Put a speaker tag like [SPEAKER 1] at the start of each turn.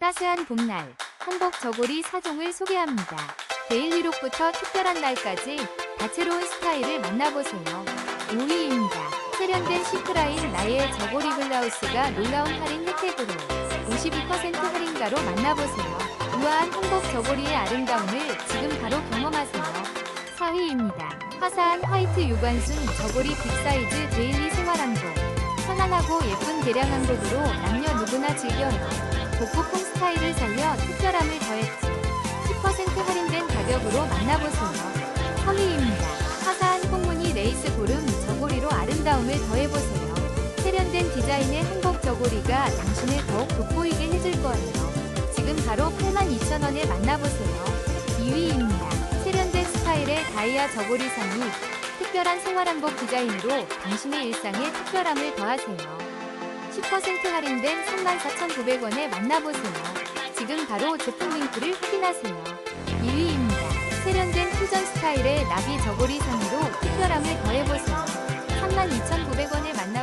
[SPEAKER 1] 따스한 봄날, 한복 저고리 4종을 소개합니다. 데일리룩부터 특별한 날까지 다채로운 스타일을 만나보세요. 5위입니다. 세련된 시크라인 나의 저고리 블라우스가 놀라운 할인 혜택으로 52% 할인가로 만나보세요. 우아한 한복 저고리의 아름다움을 지금 바로 경험하세요. 4위입니다. 화사한 화이트 유관순 저고리 빅사이즈 데일리 생활한복. 편안하고 예쁜 개량 한복으로 남녀 누구나 즐겨요. 복고 풍 스타일을 살려 특별함을 더했지. 10% 할인된 가격으로 만나보세요. 3위입니다. 화사한 콩무늬 레이스 고름 저고리로 아름다움을 더해보세요. 세련된 디자인의 한복 저고리가 당신을 더욱 돋보이게 해줄 거예요. 지금 바로 82,000원에 만나보세요. 2위입니다. 세련된 스타일의 다이아 저고리 상의 특별한 생활한복 디자인으로 당신의 일상에 특별함을 더하세요. 10% 할인된 34,900원에 만나보세요. 지금 바로 제품 링크를 확인하세요. 2위입니다. 세련된 퓨전 스타일의 나비 저고리 상의로 특별함을 더해보세요. 32,900원에 만나보세요.